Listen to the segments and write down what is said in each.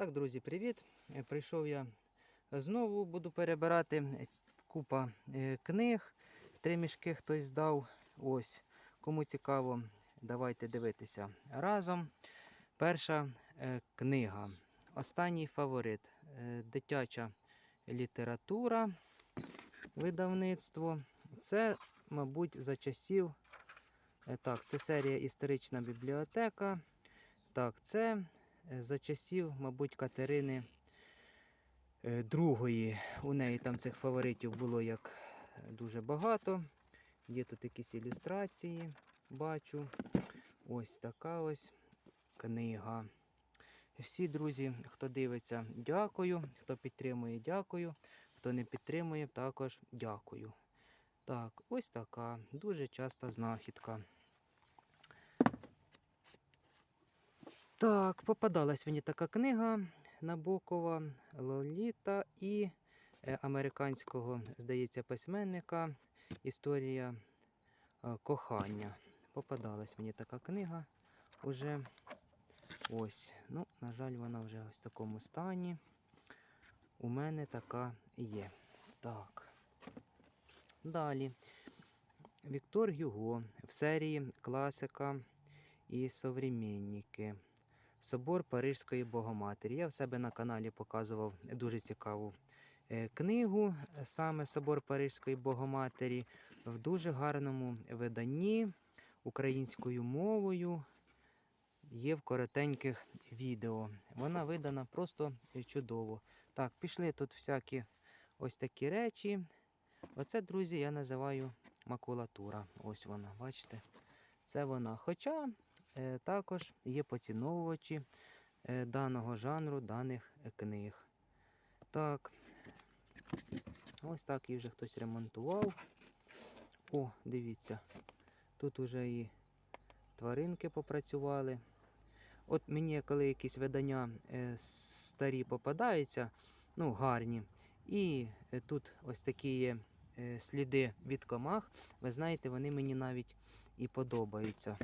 Так, друзі, привіт! Е, Прийшов я знову, буду перебирати купа е, книг. Три мішки хтось здав. Ось. Кому цікаво, давайте дивитися разом. Перша е, книга. Останній фаворит. Дитяча література. Видавництво. Це, мабуть, за часів. Так, це серія історична бібліотека. Так, це за часів, мабуть, Катерини е, Другої. У неї там цих фаворитів було як е, дуже багато. Є тут якісь ілюстрації, бачу. Ось така ось книга. Всі друзі, хто дивиться, дякую. Хто підтримує, дякую. Хто не підтримує, також дякую. Так, ось така дуже часта знахідка. Так, попадалась мені така книга Набокова Лоліта і е, американського, здається, письменника Історія е, кохання. Попадалась мені така книга уже. Ось. Ну, на жаль, вона вже ось в такому стані. У мене така є. Так. Далі. Віктор Гюго в серії Класика і современники. Собор Парижської Богоматері. Я в себе на каналі показував дуже цікаву е, книгу, е, саме Собор Парижської Богоматері, в дуже гарному виданні українською мовою. Є в коротеньких відео. Вона видана просто чудово. Так, пішли тут всякі ось такі речі. Оце, друзі, я називаю макулатура. Ось вона, бачите? Це вона. Хоча також є поціновувачі е, даного жанру, даних е, книг. Так, ось так її вже хтось ремонтував. О, дивіться, тут уже і тваринки попрацювали. От мені, коли якісь видання е, старі попадаються, ну, гарні, і е, тут ось такі є е, сліди від комах, ви знаєте, вони мені навіть і подобаються.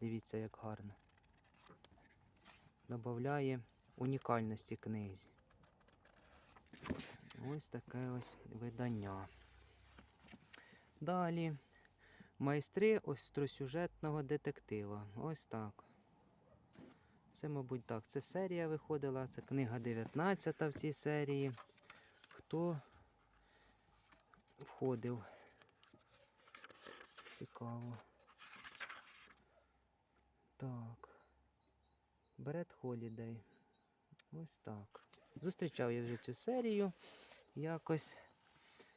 Дивіться, як гарно. Добавляє унікальності книзі. Ось таке ось видання. Далі. Майстри остросюжетного детектива. Ось так. Це, мабуть, так. Це серія виходила, це книга 19 в цій серії. Хто входив? Цікаво. Так. Бред Холідей. Ось так. Зустрічав я вже цю серію. Якось.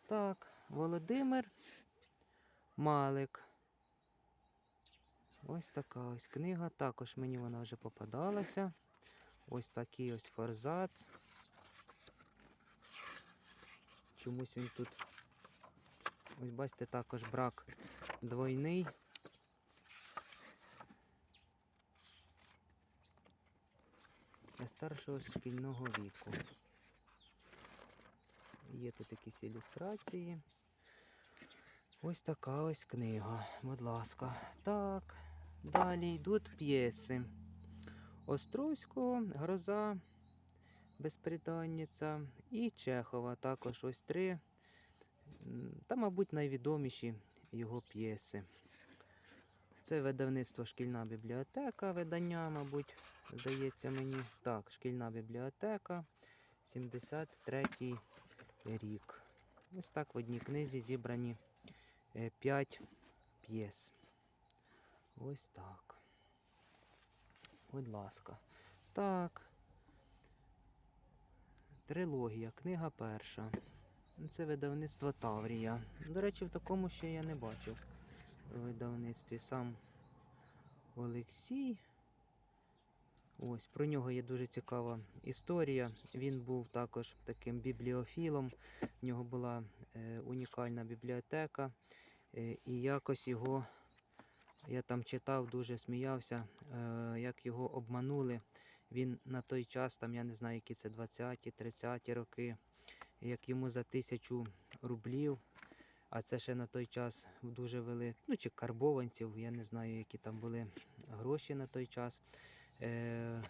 Так, Володимир Малик. Ось така ось книга. Також мені вона вже попадалася. Ось такий ось форзац. Чомусь він тут. Ось бачите, також брак двойний. Для старшого шкільного віку. Є тут якісь ілюстрації. Ось така ось книга, будь ласка. Так, далі йдуть п'єси. Островського, Гроза, Безприданниця і Чехова. Також ось три. Та, мабуть, найвідоміші його п'єси. Це видавництво Шкільна бібліотека, видання, мабуть, здається мені. Так, шкільна бібліотека, 73 рік. Ось так в одній книзі зібрані 5 п'єс. Ось так. Будь ласка. Так. Трилогія, книга перша. Це видавництво Таврія. До речі, в такому ще я не бачив видавництві сам Олексій. Ось, про нього є дуже цікава історія. Він був також таким бібліофілом. В нього була е, унікальна бібліотека. Е, і якось його, я там читав, дуже сміявся, е, як його обманули. Він на той час, там я не знаю, які це 20-ті, 30-ті роки, як йому за тисячу рублів, а це ще на той час дуже вели, ну чи карбованців, я не знаю, які там були гроші на той час. Е,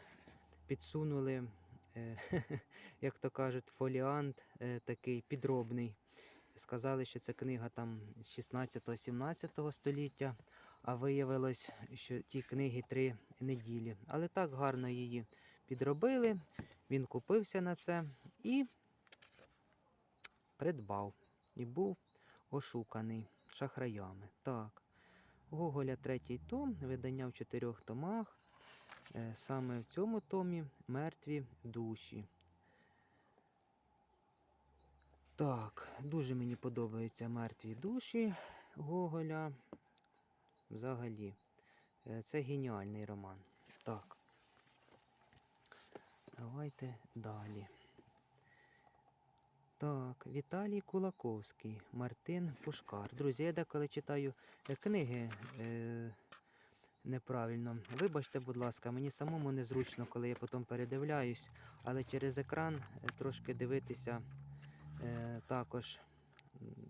підсунули е, як то кажуть, фоліант е, такий підробний. Сказали, що це книга там 16-17 століття, а виявилось, що ті книги три неділі. Але так гарно її підробили. Він купився на це і придбав. І був ошуканий шахраями. Так. Гоголя третій том, видання в чотирьох томах. Е, Саме в цьому томі мертві душі. Так, дуже мені подобаються мертві душі Гоголя. Взагалі. Е, Це геніальний роман. Так. Давайте далі. Так, Віталій Кулаковський, Мартин Пушкар. Друзі, я деколи читаю е, книги е, неправильно. Вибачте, будь ласка, мені самому незручно, коли я потім передивляюсь, але через екран е, трошки дивитися е, також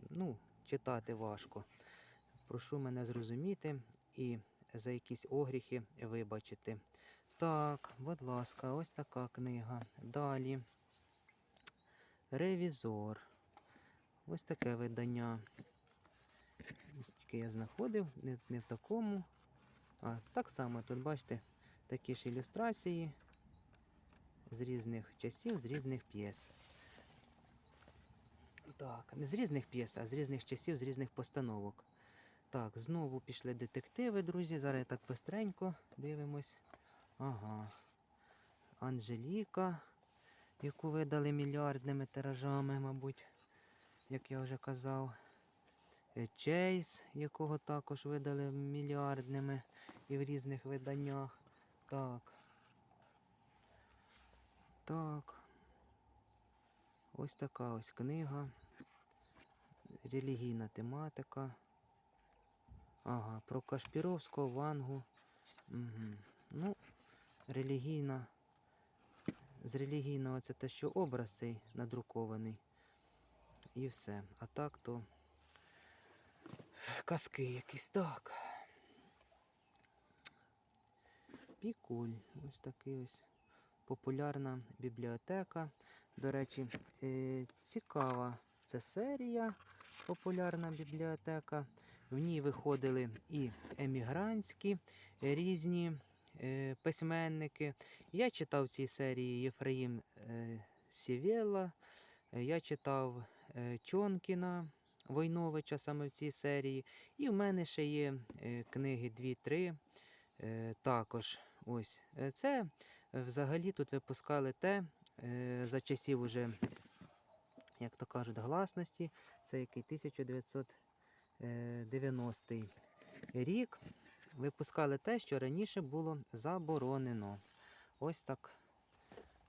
ну, читати важко. Прошу мене зрозуміти і за якісь огріхи вибачити. Так, будь ласка, ось така книга. Далі. Ревізор. Ось таке видання. Ось таке я знаходив, не, не в такому. А, так само тут, бачите, такі ж ілюстрації з різних часів, з різних п'єс. Так, не з різних п'єс, а з різних часів, з різних постановок. Так, знову пішли детективи, друзі. Зараз так бистренько дивимось. Ага. Анжеліка, яку видали мільярдними тиражами, мабуть, як я вже казав. Чейз, якого також видали мільярдними і в різних виданнях. Так. Так. Ось така ось книга. Релігійна тематика. Ага, про Кашпіровського, Вангу. Угу. Ну, релігійна. З релігійного це те, що образ цей надрукований. І все. А так то казки якісь так. Пікуль. Ось такий ось популярна бібліотека. До речі, е, цікава це серія популярна бібліотека. В ній виходили і емігрантські різні письменники. Я читав в цій серії Єфраїм е, Сівєла, е, я читав е, Чонкіна Войновича саме в цій серії. І в мене ще є е, книги 2-3 е, також. Ось. Е, Це е, взагалі тут випускали те е, за часів уже, як то кажуть, гласності. Це який 1990 рік. Випускали те, що раніше було заборонено. Ось так.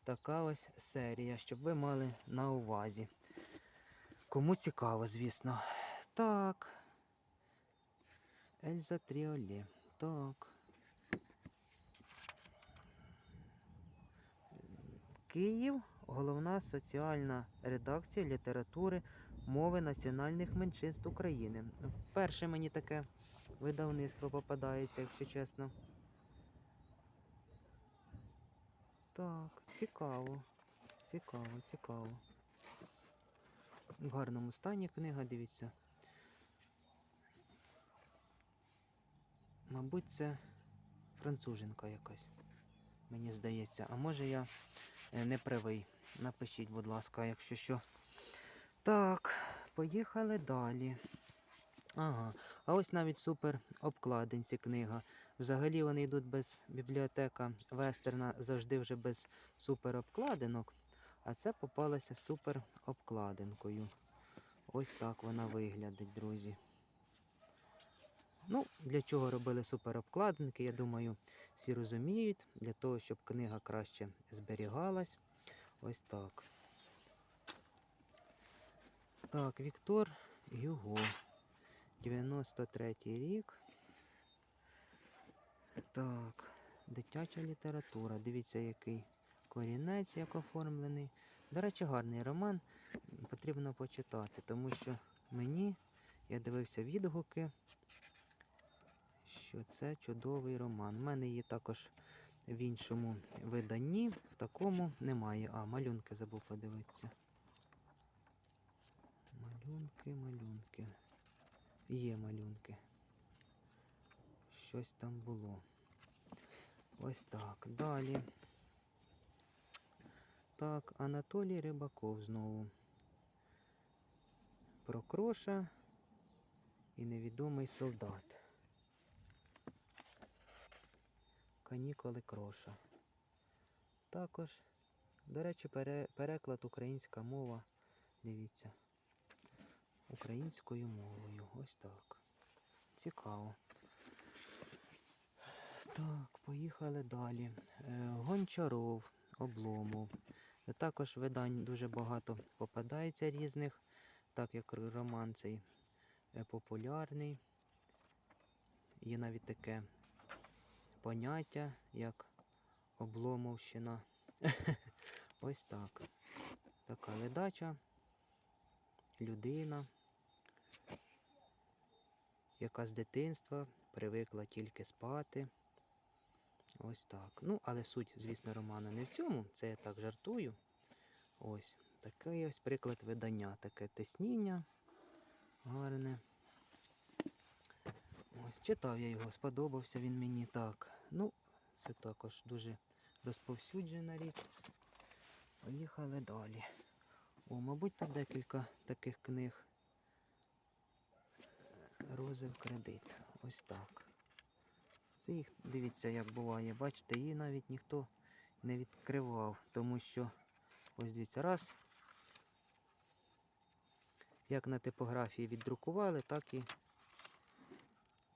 Така ось серія, щоб ви мали на увазі. Кому цікаво, звісно. Так. Ельза Тріолі. Так. Київ, головна соціальна редакція літератури мови національних меншинств України. Вперше мені таке видавництво попадається, якщо чесно. Так, цікаво. Цікаво, цікаво. В гарному стані книга, дивіться. Мабуть, це француженка якась, мені здається. А може я е, не правий. Напишіть, будь ласка, якщо що. Так, поїхали далі. Ага, а ось навіть супер обкладинці книга. Взагалі вони йдуть без бібліотека вестерна завжди вже без супер обкладинок. А це попалася супер обкладинкою. Ось так вона виглядить, друзі. Ну, для чого робили супер обкладинки, я думаю, всі розуміють. Для того, щоб книга краще зберігалась. Ось так. Так, Віктор Юго. 93 рік. Так, дитяча література. Дивіться, який корінець, як оформлений. До речі, гарний роман. Потрібно почитати, тому що мені, я дивився відгуки, що це чудовий роман. У мене є також в іншому виданні, в такому немає. А, малюнки забув подивитися. Малюнки, малюнки. Є малюнки. Щось там було. Ось так. Далі. Так, Анатолій Рибаков знову. Про кроша і невідомий солдат. Канікули кроша. Також, до речі, переклад українська мова. Дивіться. Українською мовою. Ось так. Цікаво. Так, поїхали далі. Е, Гончаров, Обломов. Також видань дуже багато попадається різних, так як роман цей е, популярний. Є навіть таке поняття, як обломовщина. Ось так. Така ледача, людина, яка з дитинства привикла тільки спати. Ось так. Ну, але суть, звісно, роману не в цьому. Це я так жартую. Ось такий ось приклад видання. Таке тисніння гарне. Ось, читав я його, сподобався він мені так. Ну, це також дуже розповсюджена річ. Поїхали далі. О, мабуть, тут декілька таких книг. Розив кредит. Ось так. Це їх, дивіться, як буває. Бачите, її навіть ніхто не відкривав, тому що ось дивіться, раз. Як на типографії віддрукували, так і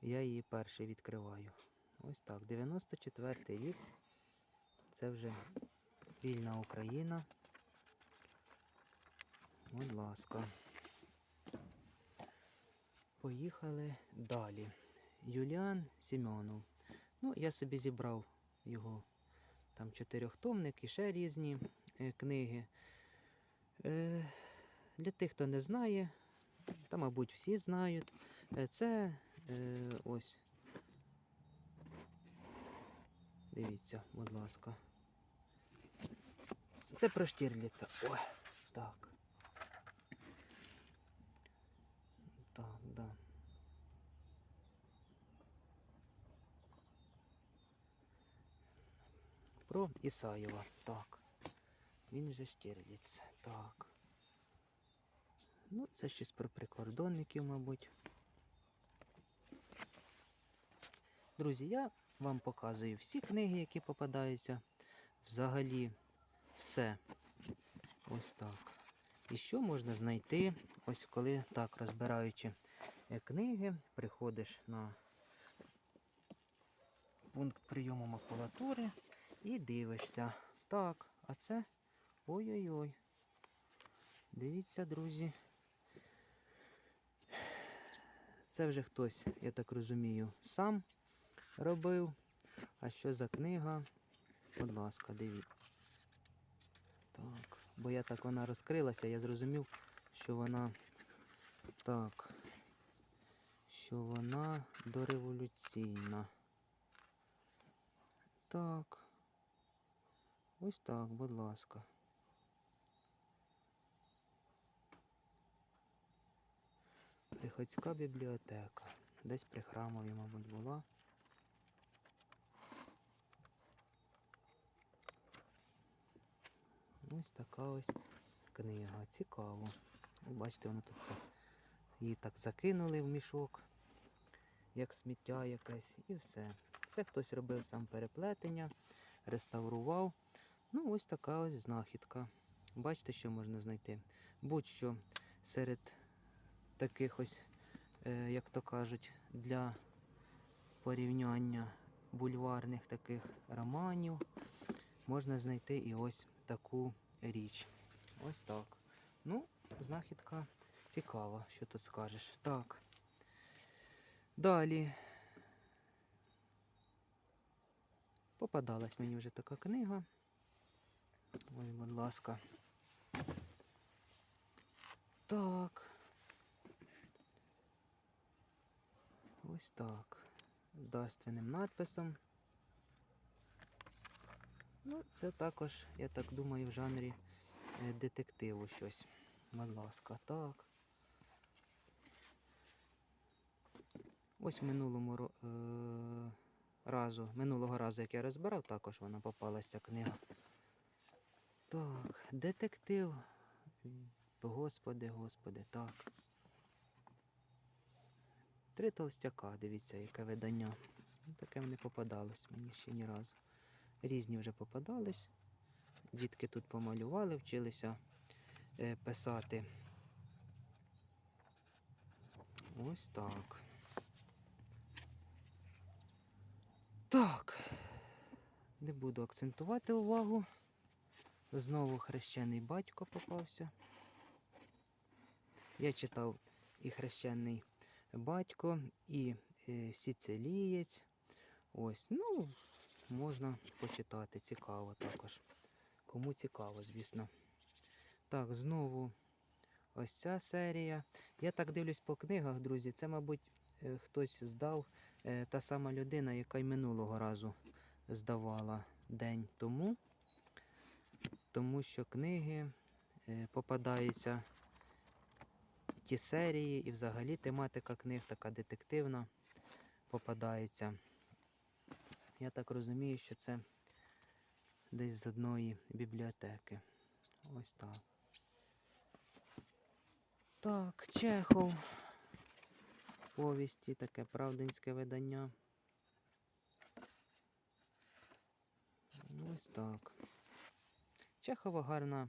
я її перший відкриваю. Ось так. 94-й рік. Це вже вільна Україна. Будь ласка. Поїхали далі. Юліан Сімеонов. Ну, я собі зібрав його там чотирьохтомник і ще різні е, книги. Е, для тих, хто не знає, та, мабуть, всі знають, е, це е, ось. Дивіться, будь ласка. Це про Штірліца. Так. Так, да. Про Ісаєва. Так. Він же Штірліц. Так. Ну, це щось про прикордонників, мабуть. Друзі, я вам показую всі книги, які попадаються. Взагалі все. Ось так. І що можна знайти, ось коли так, розбираючи е, книги, приходиш на пункт прийому макулатури і дивишся. Так, а це ой-ой-ой. Дивіться, друзі. Це вже хтось, я так розумію, сам робив. А що за книга? Будь ласка, дивіться. Так, бо я так вона розкрилася, я зрозумів, що вона так, що вона дореволюційна. Так. Ось так, будь ласка. Приходська бібліотека. Десь при храмові, мабуть, була. Ось така ось книга. Цікаво. Бачите, воно тут її так закинули в мішок, як сміття якесь, і все. Це хтось робив сам переплетення, реставрував. Ну, ось така ось знахідка. Бачите, що можна знайти. Будь-що серед таких ось, е, як то кажуть, для порівняння бульварних таких романів можна знайти і ось таку річ. Ось так. Ну, знахідка цікава, що тут скажеш. Так. Далі. Попадалась мені вже така книга. Ой, будь ласка. Так. Ось так. Дарственним надписом. Ну, це також, я так думаю, в жанрі е, детективу щось. Будь ласка, так. Ось минулому е, разу, минулого разу, як я розбирав, також вона попалася книга. Так, детектив. Господи, господи, так. Три толстяка, дивіться, яке видання. Ну, Таке не попадалось мені ще ні разу. Різні вже попадались. Дітки тут помалювали, вчилися е, писати. Ось так. Так. Не буду акцентувати увагу. Знову хрещений батько попався. Я читав і хрещений батько, і е, сіцилієць. Ось, ну, можна почитати. Цікаво також. Кому цікаво, звісно. Так, знову ось ця серія. Я так дивлюсь по книгах, друзі. Це, мабуть, е, хтось здав е, та сама людина, яка й минулого разу здавала день тому. Тому що книги е, попадаються ті серії, і взагалі тематика книг така детективна попадається. Я так розумію, що це десь з одної бібліотеки. Ось так. Так, Чехов. Повісті, таке правдинське видання. Ось так. Чехова гарна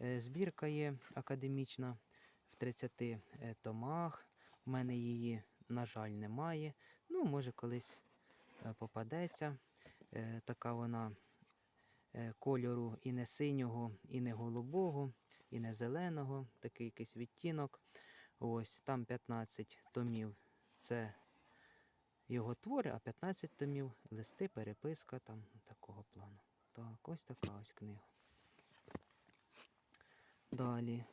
е, збірка є академічна в 30 е, томах. У мене її, на жаль, немає. Ну, може, колись е, попадеться. Така вона кольору і не синього, і не голубого, і не зеленого, такий якийсь відтінок. Ось там 15 томів. Це його твори, а 15 томів листи, переписка там такого плану. Так, ось така ось книга. Далі.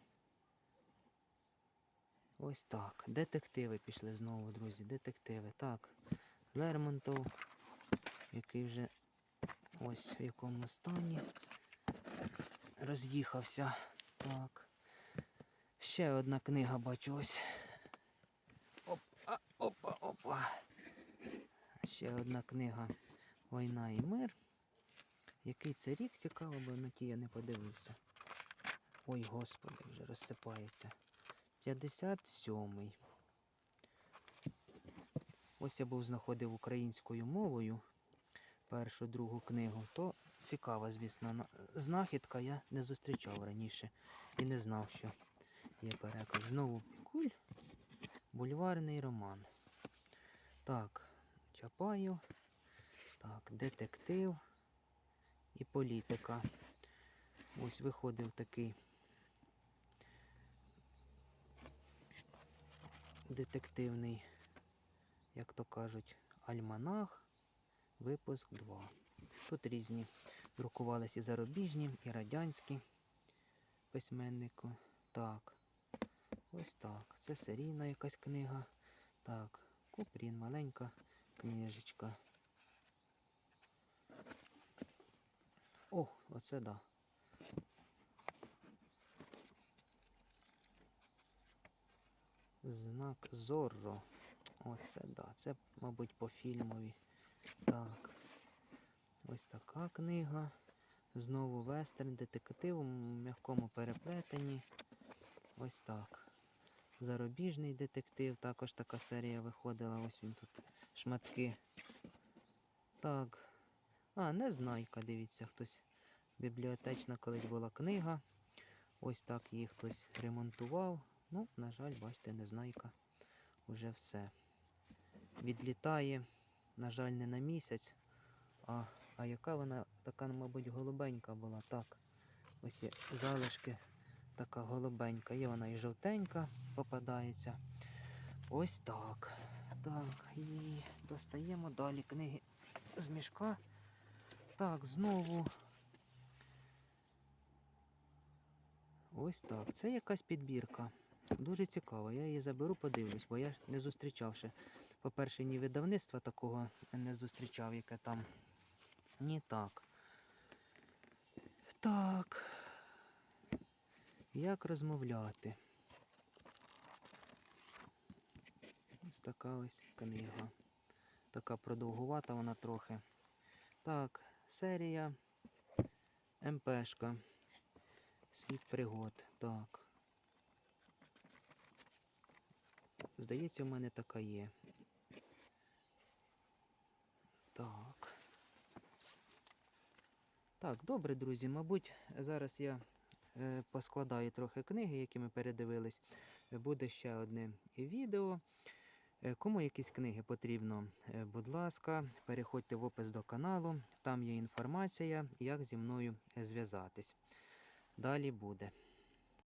Ось так. Детективи пішли знову, друзі. Детективи. Так. Лермонтов, який вже ось в якому стані роз'їхався. Так. Ще одна книга бачу ось. Опа, опа, опа. Ще одна книга Війна і мир. Який це рік цікаво, бо на ті я не подивився. Ой, господи, вже розсипається. 57-й. Ось я був знаходив українською мовою першу другу книгу, то цікава, звісно, знахідка я не зустрічав раніше і не знав, що є переклад. Знову куль, бульварний роман. Так, Чапаєв. Так, детектив і політика. Ось виходив такий детективний, як то кажуть, альманах, випуск 2. Тут різні друкувалися і зарубіжні, і радянські письменнику. Так, ось так. Це серійна якась книга. Так, Купрін, маленька книжечка. О, оце да. Знак Зорро. Оце да. Це, мабуть, по фільмові. Так. Ось така книга. Знову вестерн, детектив у м'якому переплетенні. Ось так. Зарубіжний детектив. Також така серія виходила. Ось він тут. Шматки. Так. А, незнайка, дивіться, хтось. Бібліотечна колись була книга. Ось так її хтось ремонтував. Ну, на жаль, бачите, незнайка. Уже все. Відлітає, на жаль, не на місяць. А, а яка вона така, мабуть, голубенька була. Так. Ось є залишки така голубенька. Є вона і жовтенька попадається. Ось так. Так, і достаємо далі книги з мішка. Так, знову. Ось так. Це якась підбірка. Дуже цікаво. Я її заберу, подивлюсь, бо я не зустрічав ще. По-перше, ні видавництва такого не зустрічав, яке там. Ні так. так. Як розмовляти? Ось така ось книга. Така продовгувата вона трохи. Так, серія МПшка. Світ пригод. Так. Здається, в мене така є. Так. Так, добре, друзі. Мабуть, зараз я е, поскладаю трохи книги, які ми передивились. Буде ще одне відео. Е, Кому якісь книги потрібно, е, будь ласка, переходьте в опис до каналу. Там є інформація, як зі мною зв'язатись. Далі буде.